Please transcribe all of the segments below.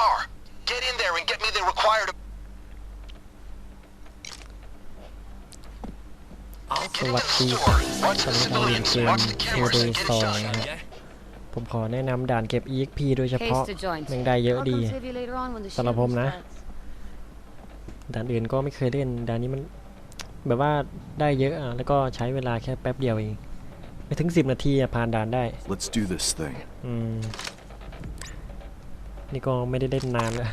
car. Get in there and get me the required. สวัสดีครับสำหรับการเล่นเกม a อ a 2นะฮะผมขอแนะนำด่านเก็บ EXP โดยเฉพาะ Case to joint. แม่งได้เยอะ I'll ดี come save you later on when the สำหรับผม shooting นะ starts. ด่านอื่นก็ไม่เคยเล่น ด่านนี้มันแบบว่าได้เยอะอะแล้วก็ใช้เวลาแค่แป๊บเดียวเอง ไม่ถึง 10 นาทีอะผ่านด่านได้ Let's do this thing. อืม นี่ก็ไม่ได้เล่นนานแล้ว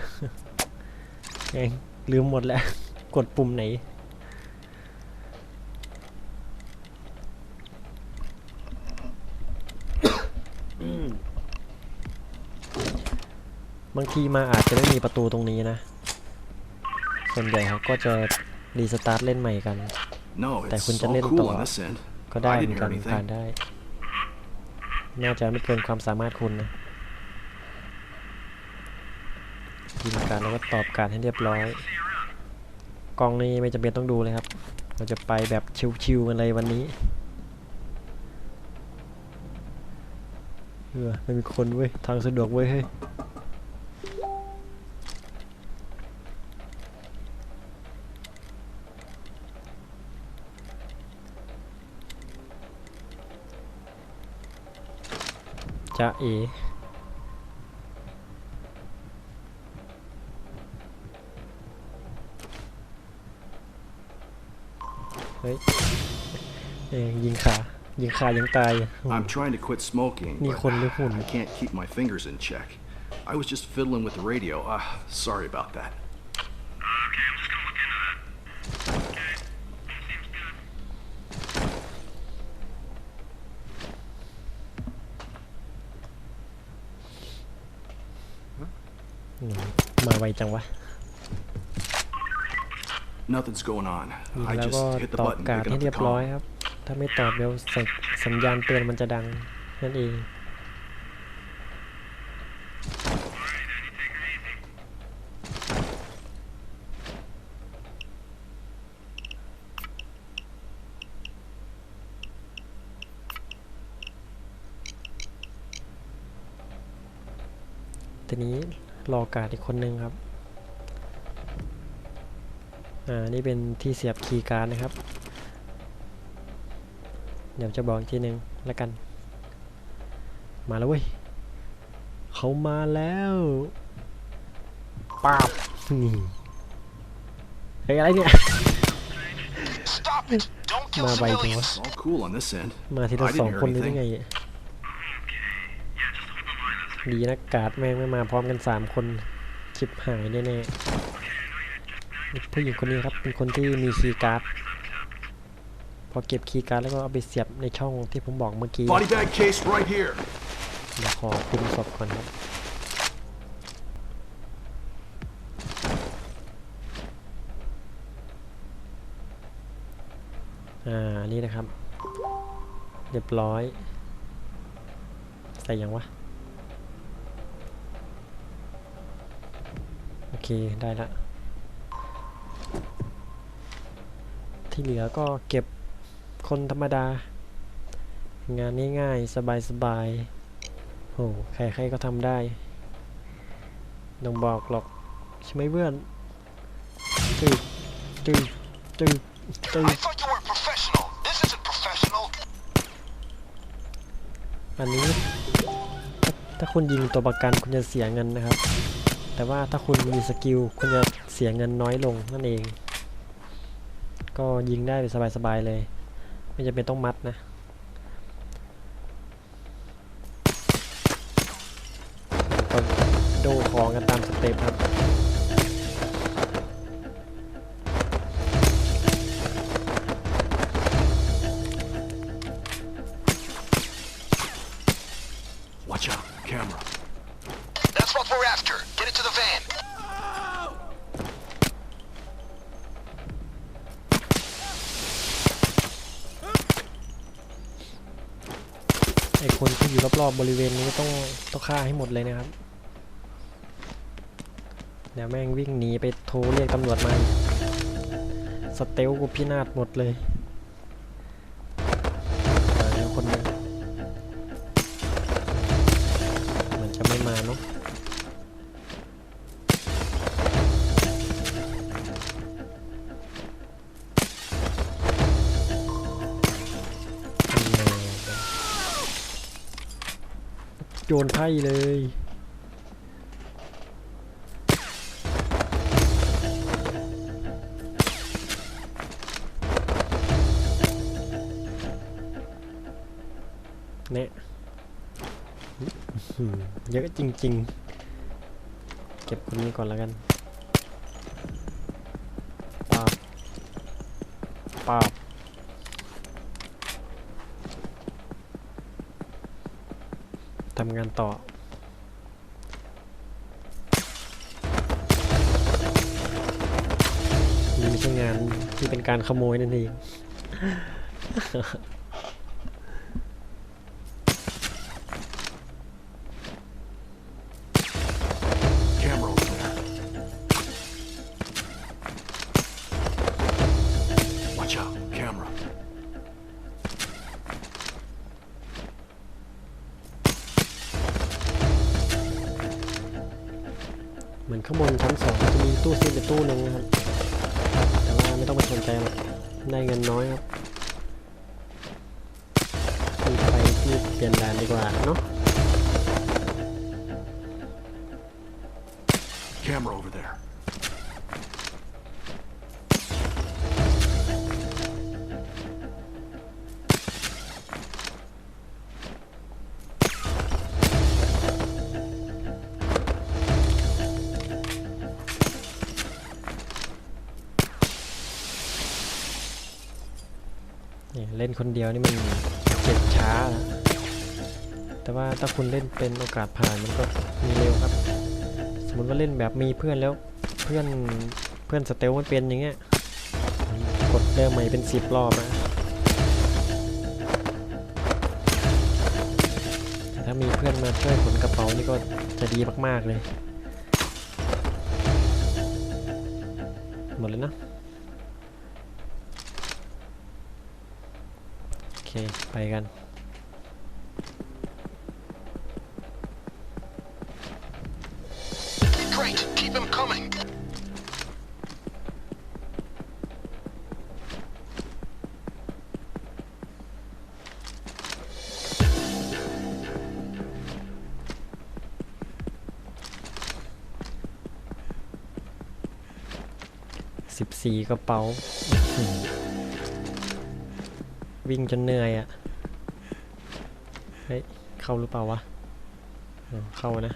เองลืมหมดแล้ว กดปุ่มไหน บางทีมาอาจจะไม่มีประตูตรงนี้นะ ส่วนใหญ่เขาก็จะรีสตาร์ทเล่นใหม่กัน No, Tại it's คุณจะ all เล่น cool ต่อ on this end. ก็ได้ I เหมื didn't อนกัน hear ผ่าน anything. ได้ น่าจะไม่เกินความสามารถคุณนะ ยิงการแล้วก็ตอบการให้เรียบร้อยกองนี้ไม่จำเป็นต้องดูเลยครับ เราจะไปแบบชิวๆกันเลยวันนี้เออไม่มีคนเว้ย ทางสะดวกเว้ยเฮ้ยจะเอ ฮ้ยเอยยิงขา ยิงขายังตายอ่ะ I'm trying to quit smoking, นี่ but คนหรือหุ่น I can't keep my fingers in check. I was just fiddling with the radio. Ah, sorry about that. Okay, I'm just gonna look into that. Okay. Seems good. อืมมาไวจังวะ Nothing's going on. ยิง I แล้วก็ just hit the ตอบ button การ picking ให้ up เรี the ยบร้อย call. ครับ ถ้าไม่ตอบเดี๋ยวสัญสัญญาณเตือนมันจะดังนั่นเอง ทีนี้รอการดอีกคนนึงครับ อ่านี่เป็นที่เสียบคีย์การ์ดนะครับ เดี๋ยวจะบอกอีกทีหนึ่งแล้วกัน มาแล้วเว้ยเขามาแล้วป้าบนี่เฮ้ยอะไรเนี่ย Stop it! Don't kill มาไวจังวะ civilians. All cool on this end. มาทีละ I สอง didn't hear คนเลยได้ไง anything. เนี่ย Yeah, just hold the line. That's ดีนะการ์ดแม่งไม่มาพร้อมกันสามคนชิบหายแน่ๆ ผู้หญิงคนนี้ครับเป็นคนที่มีคีย์การ์ดพอเก็บคีย์การ์ดแล้วก็เอาไปเสียบในช่องที่ผมบอกเมื่อกี้ Body bag case right here. เดี๋ยวขอคุมศพก่อนครับอ่านี่นะครับ เรียบร้อย ใส่ยังวะ โอเค ได้ละ ที่เหลือก็เก็บคนธรรมดา งานง่ายๆ สบายๆโหใครๆก็ทำได้ต้องบอกหรอกใช่ไหมเพื่อนตึกตึกตึกตึ I ก thought you were a professional. This isn't professional. อันนี้ ถ้าคุณยิงตัวประกันคุณจะเสียเงินนะครับ แต่ว่าถ้าคุณมีสกิลคุณจะ เสียเงินน้อยลงนั่นเอง ก็ยิงได้สบายๆเลย ไม่จำเป็นต้องมัดนะก็โดของกันตามสเต็ปครับ คนที่อยู่รอบๆบริเวณนี้ต้องต้องฆ่าให้หมดเลยนะครับเดี๋ยวแม่งวิ่งหนีไปโทรเรียกตำรวจมาสเตลกูพินาศหมดเลยเดี๋ยวคนหนึงมันจะไม่มาเนาะ โยนไพ่เลย เนี่ยเยอะจริง ๆ เก็บคนนี้ก่อนแล้วกันปาบปาบ ทำงานต่อ นี่ไม่ใช่งานที่เป็นการขโมยนั่นเอง ข้างบนชั้นสองจะมีตู้เซฟอยู่ตู้หนึ่งนะครับ แต่ว่าไม่ต้องไปสนใจหรอกได้เงินน้อยครับไปที่เปลี่ยนด่านดีกว่าเนาะ Camera over there. เล่นคนเดียวนี่มันเจ็บช้านะแต่ว่าถ้าคุณเล่นเป็นโอกาสผ่านมันก็มีเร็วครับ สมมติว่าเล่นแบบมีเพื่อนแล้วเพื่อนเพื่อนสเตลไม่เป็นอย่างเงี้ยกดเริ่มใหม่เป็นสิบรอบนะแต่ถ้ามีเพื่อนมาช่วยขนกระเป๋านี่ก็จะดีมากๆเลย หมดเลยนะ โอ เค ไปกัน Great. Keep him coming. สิบสี่กระเป๋าอื้อหือ วิ่งจนเหนื่อยอะ่ะ เฮ้ย เข้าหรือเปล่าวะ เข้านะ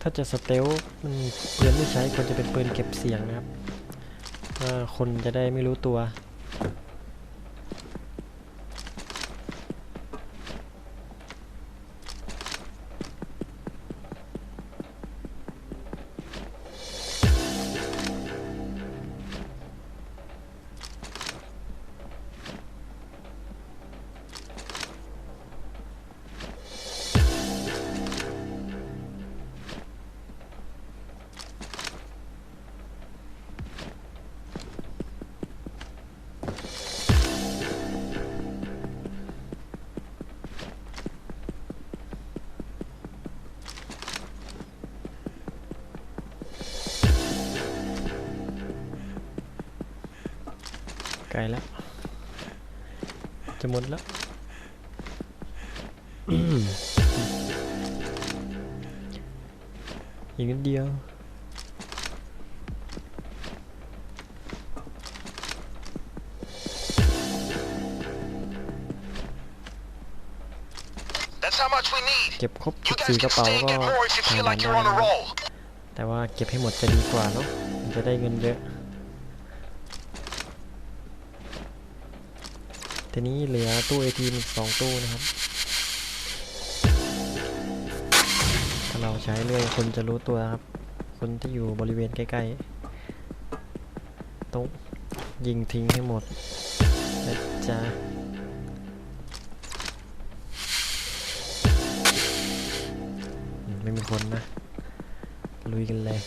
ถ้าจะสเตลมันปืนไม่ใช้ควรจะเป็นปืนเก็บเสียงนะครับคนจะได้ไม่รู้ตัว ไกลแล้ว จะหมดแล้วอืมอีกนิดเดียว That's how much we need. เก็บครบ You guys 14ก can ระเป๋า stay and ก็ get more if you ผ่าน feel ด่าน like ได้ you're on นะ a ครับ roll. แต่ว่าเก็บให้หมดจะดีกว่าเนาะมันจะได้เงินเยอะ ทีนี้เหลือตู้ ATM อีกสองตู้นะครับ ถ้าเราใช้เรื่อยคนจะรู้ตัวครับ คนที่อยู่บริเวณใกล้ๆต้องยิงทิ้งให้หมดนะจ๊ะไม่มีคนนะ ลุยกันเลย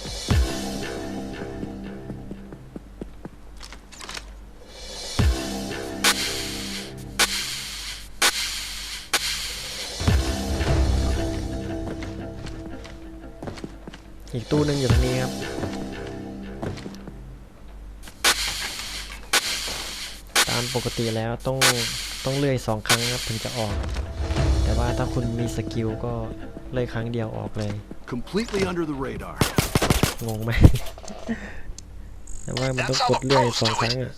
อีกตู้หนึ่งอยู่ทางนี้ครับ ตามปกติแล้วต้องต้องเลื่อยสองครั้งครับถึงจะออก แต่ว่าถ้าคุณมีสกิลก็เลื่อยครั้งเดียวออกเลย completely under the radar งงไหม แต่ว่ามันต้องกดเลื่อยสองครั้งอะ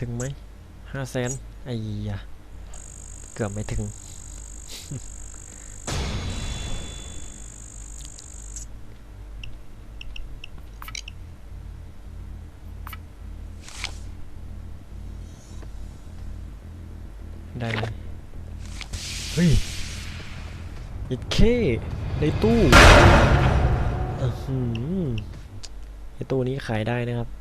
ถึงไหมห้าแสนไอ้ยะเกือบไม่ถึง ได้เลยเฮ้ยอิดเคในตู้อื้อหือไอตู้นี้ขายได้นะครับ